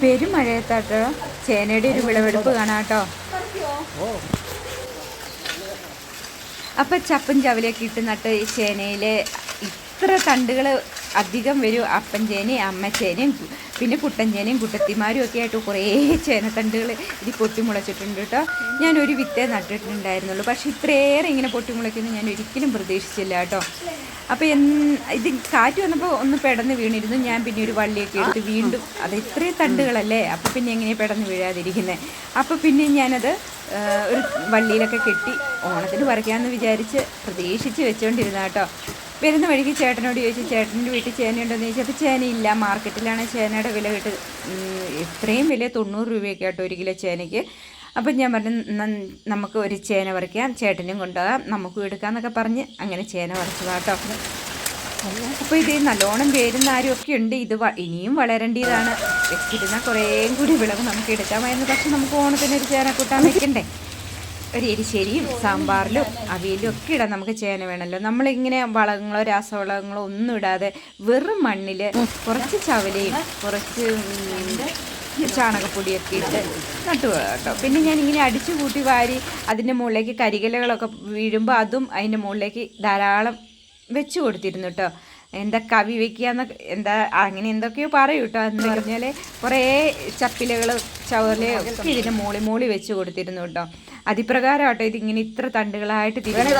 പെരുമഴയത്താട്ടോ ചേനയുടെ ഒരു വിളവെടുപ്പ് കാണാം കേട്ടോ. അപ്പം ചപ്പും ചവലയൊക്കെ ഇട്ട് നട്ട് ഈ ചേനയിലെ ഇത്ര തണ്ടുകൾ അധികം വരും അപ്പൻ ചേനയും അമ്മച്ചേനയും കു- പിന്നെ കുട്ടഞ്ചേനയും കുട്ടത്തിമാരും ഒക്കെ ആയിട്ട് കുറേ ചേനത്തണ്ടുകൾ ഇത് പൊട്ടിമുളച്ചിട്ടുണ്ട് കേട്ടോ. ഞാനൊരു വിത്തേ നട്ടിട്ടുണ്ടായിരുന്നുള്ളൂ. പക്ഷേ ഇത്രയേറെ ഇങ്ങനെ പൊട്ടിമുളയ്ക്കുന്നു ഞാൻ ഒരിക്കലും പ്രതീക്ഷിച്ചില്ല കേട്ടോ. അപ്പോൾ എന്ന് ഇത് കാറ്റ് വന്നപ്പോൾ ഒന്ന് പെടന്ന് വീണിരുന്നു. ഞാൻ പിന്നെ ഒരു വള്ളിയൊക്കെ എടുത്ത് വീണ്ടും അത് ഇത്രയും തണ്ടുകളല്ലേ? അപ്പോൾ പിന്നെ എങ്ങനെയാണ് പെടന്ന് വീഴാതിരിക്കുന്നത് അപ്പോൾ പിന്നെ ഞാനത് ഒരു വള്ളിയിലൊക്കെ കെട്ടി ഓണത്തിന് പറിക്കാമെന്ന് വിചാരിച്ച് പ്രതീക്ഷിച്ച് വെച്ചുകൊണ്ടിരുന്ന കേട്ടോ. വരുന്ന വഴിക്ക് ചേട്ടനോട് ചോദിച്ചു ചേട്ടന്റെ വീട്ടിൽ ചേനയുണ്ടോയെന്ന് ചോദിച്ചു. അപ്പോൾ ചേനയില്ല. മാർക്കറ്റിലാണ് ചേനയുടെ വില കിട്ട് ഇത്രയും വില തൊണ്ണൂറ് രൂപയൊക്കെ കേട്ടോ ഒരു കിലോ ചേനയ്ക്ക്. അപ്പം ഞാൻ പറഞ്ഞു "ന- നമുക്ക് ഒരു ചേന പറിക്കാം ചേട്ടനും കൊണ്ടുപോകാം നമുക്കും എടുക്കാമെന്നൊക്കെ പറഞ്ഞ് അങ്ങനെ ചേന പറിച്ചതാട്ടോ. അപ്പോൾ ഇത് നല്ലോണം പേരുന്ന ആരും ഒക്കെ ഉണ്ട് ഇത് ഇനിയും വളരേണ്ടതാണ്. വെച്ചിരുന്ന കുറേയും കൂടി വിളവ് നമുക്ക് എടുക്കാമായിരുന്നു. പക്ഷെ നമുക്ക് ഓണത്തിന് ഒരു ചേന കൂട്ടാൻ വെക്കണ്ടേ ഒരു എരിശ്ശേരിയും സാമ്പാറിലും അവിയലും ഒക്കെ ഇടാൻ നമുക്ക് ചേന വേണമല്ലോ. നമ്മളിങ്ങനെ വളങ്ങളോ രാസവളങ്ങളോ ഒന്നും ഇടാതെ വെറും മണ്ണിൽ കുറച്ച് ചവലയും കുറച്ച് ചാണകപ്പൊടിയൊക്കെ ഇട്ട് നട്ടു കേട്ടോ. പിന്നെ ഞാൻ ഇങ്ങനെ അടിച്ചു കൂട്ടി വാരി അതിന്റെ മുകളിലേക്ക് കരികലകളൊക്കെ വീഴുമ്പോൾ അതും അതിന്റെ മുകളിലേക്ക് ധാരാളം വെച്ച് കൊടുത്തിരുന്നു കേട്ടോ. എന്താ കവി വെക്കുക എന്താ അങ്ങനെ എന്തൊക്കെയോ പറയൂ കേട്ടോ. എന്ന് പറഞ്ഞാൽ കുറേ ചപ്പിലകൾ ചവറിലൊക്കെ ഇതിന്റെ മൂളി മൂളി വെച്ച് കൊടുത്തിരുന്നു കേട്ടോ. അതിപ്രകാരം ഇത് ഇങ്ങനെ ഇത്ര തണ്ടുകളായിട്ട് തിരിഞ്ഞത്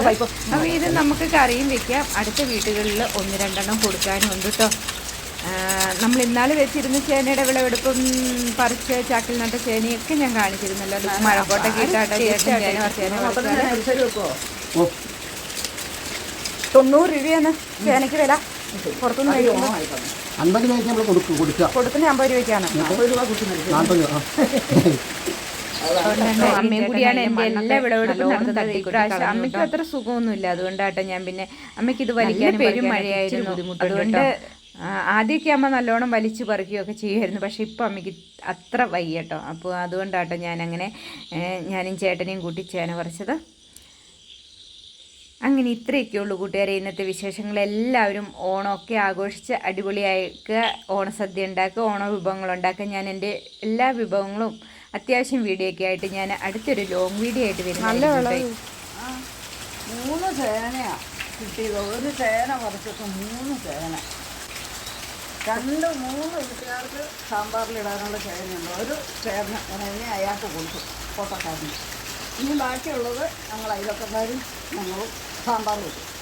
അപ്പോൾ ഇത് നമുക്ക് കറിയും വെക്കാം. അടുത്ത വീടുകളിൽ ഒന്ന് രണ്ടെണ്ണം കൊടുക്കാനും ഉണ്ട് കേട്ടോ നമ്മൾ ഇന്നാൾ വെച്ചിരുന്ന ചേനയുടെ വിളവെടുപ്പും പറിച്ച് ചാക്കിൽ നട്ട ചേനയൊക്കെ ഞാൻ കാണിച്ചിരുന്നല്ലോ. മഴക്കോട്ടൊക്കെ ഇട്ടാട്ടോ തൊണ്ണൂറ് രൂപയാണ് ചേനയ്ക്ക് വില. പുറത്തുനിന്ന് അൻപത് രൂപയ്ക്ക് നമ്മൾ കൊടുക്കുക കൊടുക്കുന്ന അമ്പത് രൂപയ്ക്കാണ്. നാൽപ്പത് രൂപ അമ്മയും കൂടിയാണ് എന്റെ എല്ലാ വിളവെടുപ്പും നടന്നത് ഇപ്രാവശ്യം അമ്മയ്ക്ക് അത്ര സുഖമൊന്നുമില്ല അതുകൊണ്ടാട്ടോ ഞാൻ പിന്നെ അമ്മയ്ക്ക് ഇത് വലിക്കാൻ പേരും മഴയായിരുന്നു അതുകൊണ്ട് ആദ്യമൊക്കെ അമ്മ നല്ലോണം വലിച്ചു പറിക്കുകയൊക്കെ ചെയ്യുമായിരുന്നു. പക്ഷെ ഇപ്പം അമ്മയ്ക്ക് അത്ര വയ്യട്ടോ അപ്പോൾ അതുകൊണ്ടാട്ടോ ഞാനങ്ങനെ ഞാനും ചേട്ടനെയും കൂട്ടി ചേന പറിച്ചത് അങ്ങനെ ഇത്രയൊക്കെ ഉള്ളൂ കൂട്ടുകാരെ. ഇന്നത്തെ വിശേഷങ്ങൾ എല്ലാവരും ഓണമൊക്കെ ആഘോഷിച്ച് അടിപൊളിയാക്കുക ഓണസദ്യ ഉണ്ടാക്കുക ഓണ വിഭവങ്ങൾ ഉണ്ടാക്കുക. ഞാൻ എന്റെ എല്ലാ വിഭവങ്ങളും അത്യാവശ്യം വീഡിയോ ഒക്കെ ആയിട്ട് ഞാൻ അടുത്തൊരു ലോങ് വീഡിയോ ആയിട്ട് വരുന്നത് മൂന്ന് ചേനയാ കിട്ടിയത്. ഒരു ചേന പറിച്ചിട്ട് മൂന്ന് ചേന. രണ്ട് മൂന്ന് വീട്ടുകാർക്ക് സാമ്പാറിലിടാനുള്ള ചേനയുണ്ട്. ഒരു ചേന ചേന അയാൾക്ക് കൊടുത്തു കോട്ടക്കാരന്. ഇനി ബാക്കിയുള്ളത് ഞങ്ങൾ അയൽവക്കക്കാരും ഞങ്ങളും സാമ്പാർ വെക്കും